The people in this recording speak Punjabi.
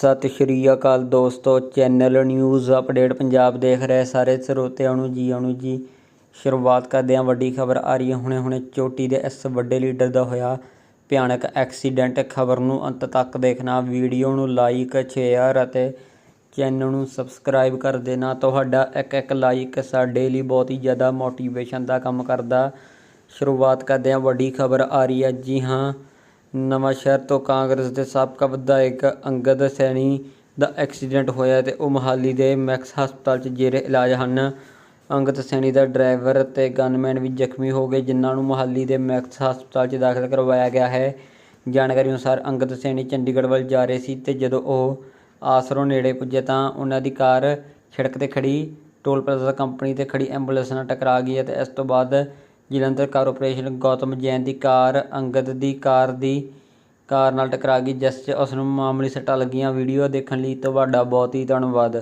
ਸਤਿ ਸ਼੍ਰੀ ਅਕਾਲ ਦੋਸਤੋ, ਚੈਨਲ ਨਿਊਜ਼ ਅਪਡੇਟ ਪੰਜਾਬ ਦੇਖ ਰਹੇ ਸਾਰੇ ਸਰੋਤਿਆਂ ਨੂੰ ਜੀ ਆਉਣ ਜੀ। ਸ਼ੁਰੂਆਤ ਕਰਦੇ ਹਾਂ ਵੱਡੀ ਖਬਰ ਆ ਰਹੀ ਹੈ। ਹੁਣੇ ਹੁਣੇ ਚੋਟੀ ਦੇ ਇਸ ਵੱਡੇ ਲੀਡਰ ਦਾ ਹੋਇਆ ਭਿਆਨਕ ਐਕਸੀਡੈਂਟ। ਖਬਰ ਨੂੰ ਅੰਤ ਤੱਕ ਦੇਖਣਾ, ਵੀਡੀਓ ਨੂੰ ਲਾਈਕ, ਸ਼ੇਅਰ ਅਤੇ ਚੈਨਲ ਨੂੰ ਸਬਸਕ੍ਰਾਈਬ ਕਰ ਦੇਣਾ। ਤੁਹਾਡਾ ਇੱਕ ਇੱਕ ਲਾਈਕ ਸਾਡੇ ਲਈ ਬਹੁਤ ਹੀ ਜ਼ਿਆਦਾ ਮੋਟੀਵੇਸ਼ਨ ਦਾ ਕੰਮ ਕਰਦਾ। ਸ਼ੁਰੂਆਤ ਕਰਦੇ ਹਾਂ ਵੱਡੀ ਖਬਰ ਆ ਰਹੀ ਹੈ। ਜੀ ਹਾਂ ਨਵਾਂਸ਼ਹਿਰ ਤੋਂ ਕਾਂਗਰਸ ਦੇ ਸਾਬਕਾ ਵਿਧਾਇਕ ਅੰਗਦ ਸੈਣੀ ਦਾ ਐਕਸੀਡੈਂਟ ਹੋਇਆ ਤੇ ਉਹ ਮੋਹਾਲੀ ਦੇ ਮੈਕਸ ਹਸਪਤਾਲ 'ਚ ਜੇਰੇ ਇਲਾਜ ਹਨ। ਅੰਗਦ ਸੈਣੀ ਦਾ ਡਰਾਈਵਰ ਤੇ ਗਨਮੈਨ ਵੀ ਜ਼ਖਮੀ ਹੋ ਗਏ, ਜਿਨ੍ਹਾਂ ਨੂੰ ਮੋਹਾਲੀ ਦੇ ਮੈਕਸ ਹਸਪਤਾਲ 'ਚ ਦਾਖਲ ਕਰਵਾਇਆ ਗਿਆ ਹੈ। ਜਾਣਕਾਰੀ ਅਨੁਸਾਰ ਅੰਗਦ ਸੈਣੀ ਚੰਡੀਗੜ੍ਹ ਵੱਲ ਜਾ ਰਹੇ ਸੀ ਤੇ ਜਦੋਂ ਉਹ ਆਸਰੋਂ ਨੇੜੇ ਪੁੱਜੇ ਤਾਂ ਉਹਨਾਂ ਦੀ ਕਾਰ ਸੜਕ ਤੇ ਖੜੀ ਟੋਲ ਪਲਾਜ਼ਾ ਕੰਪਨੀ ਤੇ ਖੜੀ ਐਂਬੂਲੈਂਸ ਨਾਲ ਟਕਰਾ ਗਈ ਅਤੇ ਇਸ ਤੋਂ ਬਾਅਦ ਜਲੰਧਰ ਕਾਰਪੋਰੇਸ਼ਨ ਗੌਤਮ ਜੈਨ ਦੀ ਕਾਰ, ਅੰਗਦ ਦੀ ਕਾਰ ਦੀ ਕਾਰ ਨਾਲ ਟਕਰਾ ਗਈ ਜਿਸ 'ਚ ਉਸ ਨੂੰ ਮਾਮੂਲੀ ਸੱਟਾਂ ਲੱਗੀਆਂ। ਵੀਡੀਓ ਦੇਖਣ ਲਈ ਤੁਹਾਡਾ ਬਹੁਤ ਹੀ ਧੰਨਵਾਦ।